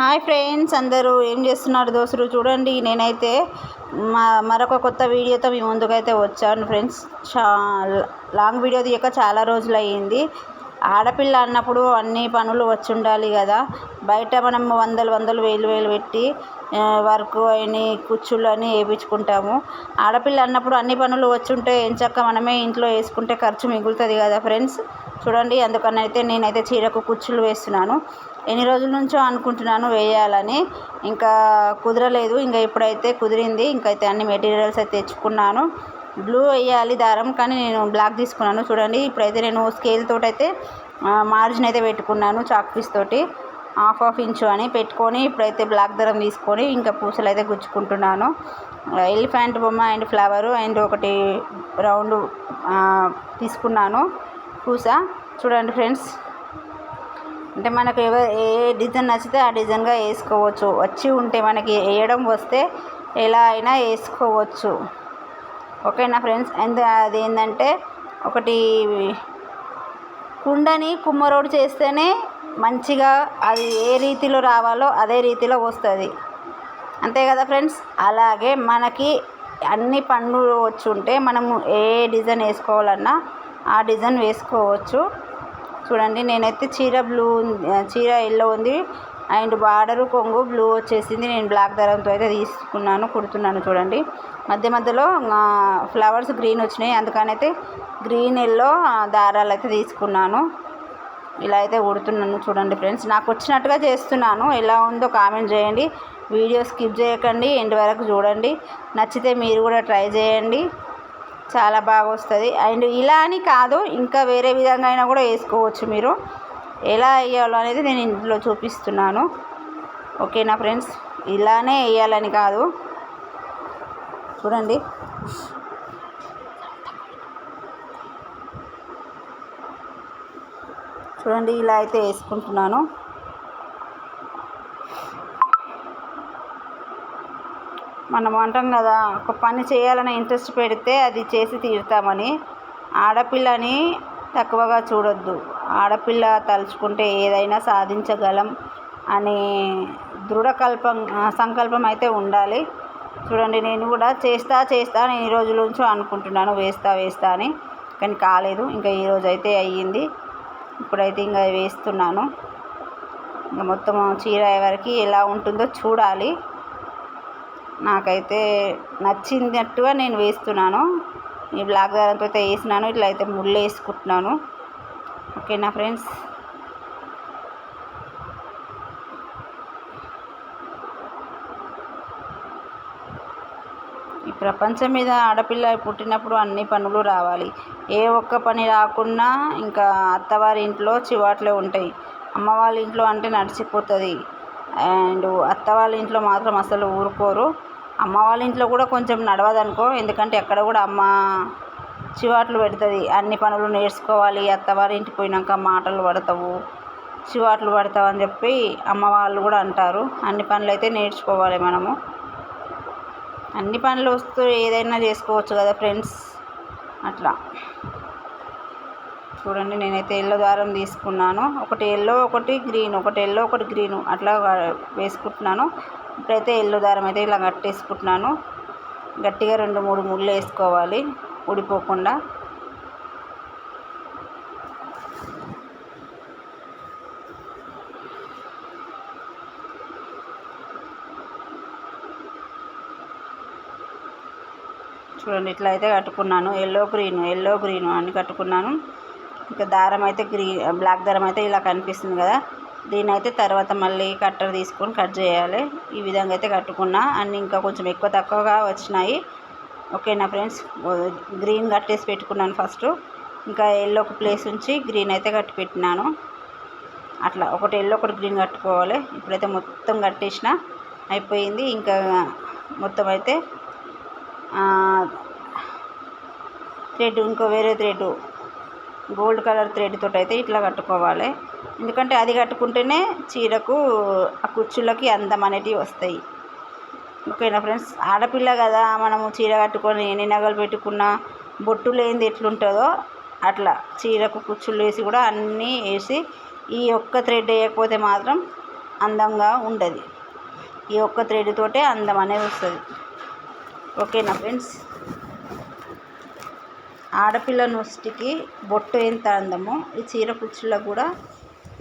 Hi friends అందరూ ఏం చేస్తున్నారు దోస్తులు? చూడండి నేనైతే మా మరొక కొత్త వీడియోతో మీ ముందుకైతే వచ్చాను ఫ్రెండ్స్. చా లాంగ్ వీడియో తీయక చాలా రోజులు అయ్యింది ఆడపిల్ల అన్నప్పుడు అన్ని పనులు వచ్చి ఉండాలి కదా. బయట మనం వందలు వందలు వేలు వేలు పెట్టి వర్క్ అని కుచ్చులు అని వేయించుకుంటాము ఆడపిల్ల అన్నప్పుడు అన్ని పనులు వచ్చి ఉంటే ఎంచక్క మనమే ఇంట్లో వేసుకుంటే ఖర్చు మిగులుతుంది కదా ఫ్రెండ్స్. చూడండి అందుకని అయితే నేనైతే చీరకు కుచ్చులు వేస్తున్నాను. ఎన్ని రోజుల నుంచో అనుకుంటున్నాను వేయాలని. ఇంకా కుదరలేదు. ఇంకా ఇప్పుడైతే కుదిరింది ఇంకైతే అన్ని మెటీరియల్స్ అయితే తెచ్చుకున్నాను. బ్లూ వేయాలి దారం కానీ నేను బ్లాక్ తీసుకున్నాను. చూడండి ఇప్పుడైతే నేను స్కేల్ తోటైతే మార్జిన్ అయితే పెట్టుకున్నాను చాక్ పీస్ తోటి. హాఫ్ హాఫ్ ఇంచు అని పెట్టుకొని ఇప్పుడైతే బ్లాక్ దారం తీసుకొని ఇంకా పూసలు అయితే గుచ్చుకుంటున్నాను. ఎలిఫెంట్ బొమ్మ అండ్ ఫ్లవరు అండ్ ఒకటి రౌండ్ తీసుకున్నాను పూస. చూడండి ఫ్రెండ్స్ అంటే మనకు ఏ డిజైన్ నచ్చితే ఆ డిజైన్గా వేసుకోవచ్చు. వచ్చి ఉంటే మనకి వేయడం వస్తే ఎలా అయినా వేసుకోవచ్చు. ఓకేనా ఫ్రెండ్స్? అండ్ అది ఏంటంటే ఒకటి కుండని కుమ్మరోడు చేస్తేనే మంచిగా అది ఏ రీతిలో రావాలో అదే రీతిలో వస్తుంది. అంతే కదా ఫ్రెండ్స్? అలాగే మనకి అన్ని పనులు వచ్చి ఉంటే మనము ఏ డిజైన్ వేసుకోవాలన్నా ఆ డిజైన్ వేసుకోవచ్చు. చూడండి నేనైతే చీర బ్లూ చీర ఎల్లో ఉంది. అండ్ బార్డరు కొంగు బ్లూ వచ్చేసింది. నేను బ్లాక్ దారంతో అయితే తీసుకున్నాను కుడుతున్నాను చూడండి. మధ్య మధ్యలో ఫ్లవర్స్ గ్రీన్ వచ్చినాయి. అందుకని అయితే గ్రీన్ ఎల్లో దారాలు అయితే తీసుకున్నాను. ఇలా అయితే కుడుతున్నాను చూడండి ఫ్రెండ్స్. నాకు వచ్చినట్టుగా చేస్తున్నాను. ఎలా ఉందో కామెంట్ చేయండి. వీడియో స్కిప్ చేయకండి ఎండ్ వరకు చూడండి. నచ్చితే మీరు కూడా ట్రై చేయండి. చాలా బాగా వస్తుంది అండ్ ఇలా అని కాదు ఇంకా వేరే విధంగా అయినా కూడా వేసుకోవచ్చు మీరు. ఎలా వేయాలో అనేది నేను ఇందులో చూపిస్తున్నాను. ఓకేనా ఫ్రెండ్స్ ఇలానే వేయాలని కాదు. చూడండి. చూడండి ఇలా అయితే వేసుకుంటున్నాను. మనం అంటాం కదా ఒక పని చేయాలని ఇంట్రెస్ట్ పెడితే అది చేసి తీరుతామని. ఆడపిల్లని తక్కువగా చూడొద్దు. ఆడపిల్ల తలుచుకుంటే ఏదైనా సాధించగలం అనే దృఢకల్పం సంకల్పం అయితే ఉండాలి. చూడండి నేను కూడా చేస్తా చేస్తా నేను ఈ రోజు నుంచి అనుకుంటున్నాను వేస్తా వేస్తా అని. కానీ కాలేదు ఇంకా ఈరోజు అయితే అయ్యింది. ఇప్పుడైతే ఇంకా వేస్తున్నాను. ఇంకా మొత్తం చీర వరకు ఎలా ఉంటుందో చూడాలి. నాకైతే నచ్చినట్టుగా నేను వేస్తున్నాను. ఈ బ్లాక్ దారంతో అయితే వేసినాను. ఇట్లా అయితే ముళ్ళు వేసుకుంటున్నాను. ఓకేనా ఫ్రెండ్స్? ఈ ప్రపంచం మీద ఆడపిల్ల పుట్టినప్పుడు అన్ని పనులు రావాలి. ఏ ఒక్క పని రాకున్నా ఇంకా అత్తవారి ఇంట్లో చివాట్లే ఉంటాయి. అమ్మ వాళ్ళ ఇంట్లో అంటే నడిచిపోతుంది. అండ్ అత్త వాళ్ళ ఇంట్లో మాత్రం అసలు ఊరుకోరు. అమ్మ వాళ్ళ ఇంట్లో కూడా కొంచెం నడవదనుకో ఎందుకంటే అక్కడ కూడా అమ్మ చివాట్లు పెడుతుంది. అన్ని పనులు నేర్చుకోవాలి అత్తవారి ఇంటికి పోయినాక మాటలు పడతావు చివాట్లు పడతావు అని చెప్పి అమ్మ వాళ్ళు కూడా అంటారు. అన్ని పనులు అయితే నేర్చుకోవాలి మనము. అన్ని పనులు వస్తూ ఏదైనా చేసుకోవచ్చు కదా ఫ్రెండ్స్. అట్లా. చూడండి నేనైతే ఎల్లో దారం తీసుకున్నాను. ఒకటి ఎల్లో ఒకటి గ్రీన్ ఒకటి ఎల్లో ఒకటి గ్రీన్ అట్లా వేసుకుంటున్నాను. ఇప్పుడైతే ఎల్లు దారం అయితే ఇలా కట్టేసుకుంటున్నాను. గట్టిగా రెండు మూడు ముళ్ళు వేసుకోవాలి ఊడిపోకుండా. చూడండి ఇట్లా అయితే కట్టుకున్నాను. ఎల్లో గ్రీన్ ఎల్లో గ్రీన్ అని కట్టుకున్నాను. ఇంకా దారం అయితే గ్రీన్ బ్లాక్ దారం అయితే ఇలా కనిపిస్తుంది కదా. దీని అయితే తర్వాత మళ్ళీ కట్టర్ తీసుకొని కట్ చేయాలి. ఈ విధంగా అయితే కట్టుకున్నా. అన్ని ఇంకా కొంచెం ఎక్కువ తక్కువగా వచ్చినాయి. ఓకేనా ఫ్రెండ్స్ గ్రీన్ కట్టేసి పెట్టుకున్నాను ఫస్ట్. ఇంకా ఎల్లో ఒక ప్లేస్ ఉంచి గ్రీన్ అయితే కట్టి పెట్టినాను. అట్లా ఒకటి ఎల్లో ఒకటి గ్రీన్ కట్టుకోవాలి. ఇప్పుడైతే మొత్తం కట్టేసిన అయిపోయింది. ఇంకా మొత్తం అయితే థ్రెడ్ ఇంకో వేరే థ్రెడ్ గోల్డ్ కలర్ థ్రెడ్ తోటి అయితే ఇట్లా కట్టుకోవాలి. ఎందుకంటే అది కట్టుకుంటేనే చీరకు ఆ కుచ్చులకి అందం అనేటివి వస్తాయి. ఓకేనా ఫ్రెండ్స్? ఆడపిల్ల కదా మనము చీర కట్టుకొని ఎన్ని నగలు పెట్టుకున్నా బొట్టు లేనిది ఎట్లుంటుందో అట్లా చీరకు కుచ్చులు వేసి కూడా అన్నీ వేసి ఈ ఒక్క థ్రెడ్ వేయకపోతే మాత్రం అందంగా ఉండదు. ఈ ఒక్క థ్రెడ్ తోటే అందం అనేది వస్తుంది. ఓకేనా ఫ్రెండ్స్? ఆడపిల్ల నొస్టికి బొట్టు ఎంత అందమో ఈ చీర కుచ్చులో కూడా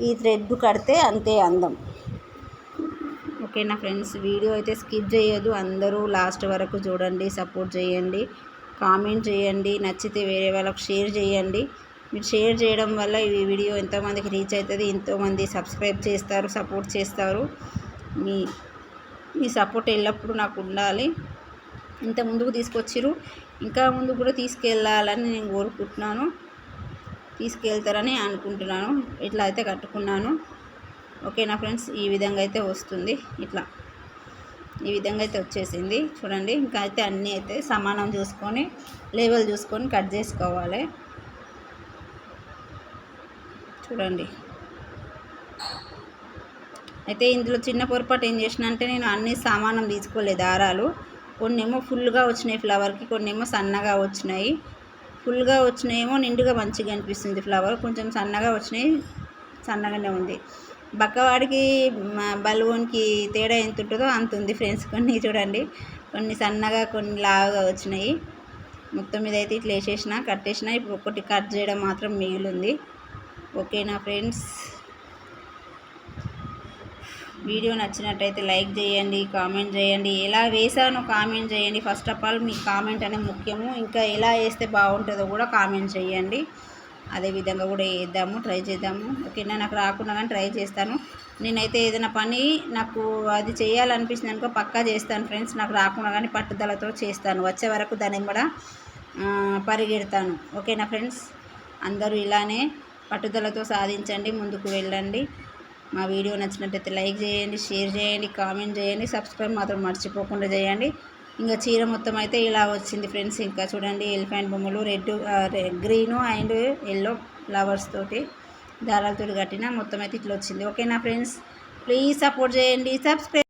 ఈ థ్రెడ్ కడితే అంతే అందం. ఓకేనా ఫ్రెండ్స్ వీడియో అయితే స్కిప్ చేయొద్దు. అందరూ లాస్ట్ వరకు చూడండి సపోర్ట్ చేయండి కామెంట్ చేయండి నచ్చితే వేరే వాళ్ళకి షేర్ చేయండి. మీరు షేర్ చేయడం వల్ల ఈ వీడియో ఎంతోమందికి రీచ్ అవుతుంది ఎంతోమంది సబ్స్క్రైబ్ చేస్తారు సపోర్ట్ చేస్తారు. మీ మీ సపోర్ట్ ఎల్లప్పుడూ నాకు ఉండాలి. ఇంత ముందుకు తీసుకొచ్చిరు ఇంకా ముందు కూడా తీసుకెళ్ళాలని నేను కోరుకుంటున్నాను. తీసుకెళ్తారని అనుకుంటున్నాను. ఇట్లా అయితే కట్టుకున్నాను. ఓకేనా ఫ్రెండ్స్ ఈ విధంగా అయితే వస్తుంది. ఇట్లా ఈ విధంగా అయితే వచ్చేసింది. చూడండి ఇంకా అయితే అన్నీ అయితే సమానం చూసుకొని లేవల్ చూసుకొని కట్ చేసుకోవాలి. చూడండి. అయితే ఇందులో చిన్న పొరపాటు ఏం చేసిన అంటే నేను అన్ని సామానం తీసుకోలేదు దారాలు కొన్ని ఏమో ఫుల్గా వచ్చినాయి ఫ్లవర్కి కొన్ని ఏమో సన్నగా వచ్చినాయి. ఫుల్గా వచ్చినాయేమో నిండుగా మంచిగా అనిపిస్తుంది ఫ్లవర్. కొంచెం సన్నగా వచ్చినాయి సన్నగానే ఉంది. బక్కవాడికి బలూన్కి తేడా ఎంత ఉంటుందో అంత ఉంది ఫ్రెండ్స్ కొన్ని చూడండి. కొన్ని సన్నగా కొన్ని లావుగా వచ్చినాయి. మొత్తం మీద అయితే ఇట్లా వేసేసిన కట్టేసిన. ఇప్పుడు ఒకటి కట్ చేయడం మాత్రం మిగిలింది. ఓకేనా ఫ్రెండ్స్? వీడియో నచ్చినట్టయితే లైక్ చేయండి కామెంట్ చేయండి. ఎలా వేసానో కామెంట్ చేయండి. ఫస్ట్ ఆఫ్ ఆల్ మీ కామెంట్ అనేది ముఖ్యము. ఇంకా ఎలా వేస్తే బాగుంటుందో కూడా కామెంట్ చేయండి. అదే విధంగా కూడా వేద్దాము ట్రై చేద్దాము. ఓకేనా నాకు రాకుండా కానీ ట్రై చేస్తాను. నేనైతే ఏదైనా పని నాకు అది చేయాలనిపిస్తుంది అనుకో పక్కా చేస్తాను ఫ్రెండ్స్. నాకు రాకుండా కానీ పట్టుదలతో చేస్తాను. వచ్చే వరకు దాన్ని కూడా పరిగెడతాను. ఓకేనా ఫ్రెండ్స్? అందరూ ఇలానే పట్టుదలతో సాధించండి ముందుకు వెళ్ళండి. మా వీడియో నచ్చినట్టయితే లైక్ చేయండి షేర్ చేయండి కామెంట్ చేయండి సబ్స్క్రైబ్ మాత్రం మర్చిపోకుండా చేయండి. ఇంకా చీర మొత్తం అయితే ఇలా వచ్చింది ఫ్రెండ్స్. ఇంకా చూడండి ఎలిఫెంట్ బొమ్మలు red green and yellow flowers తోటి దారాలతో కట్టిన మొత్తం అయితే ఇట్లా వచ్చింది. ఓకేనా ఫ్రెండ్స్? ప్లీజ్ సపోర్ట్ చేయండి సబ్స్క్రైబ్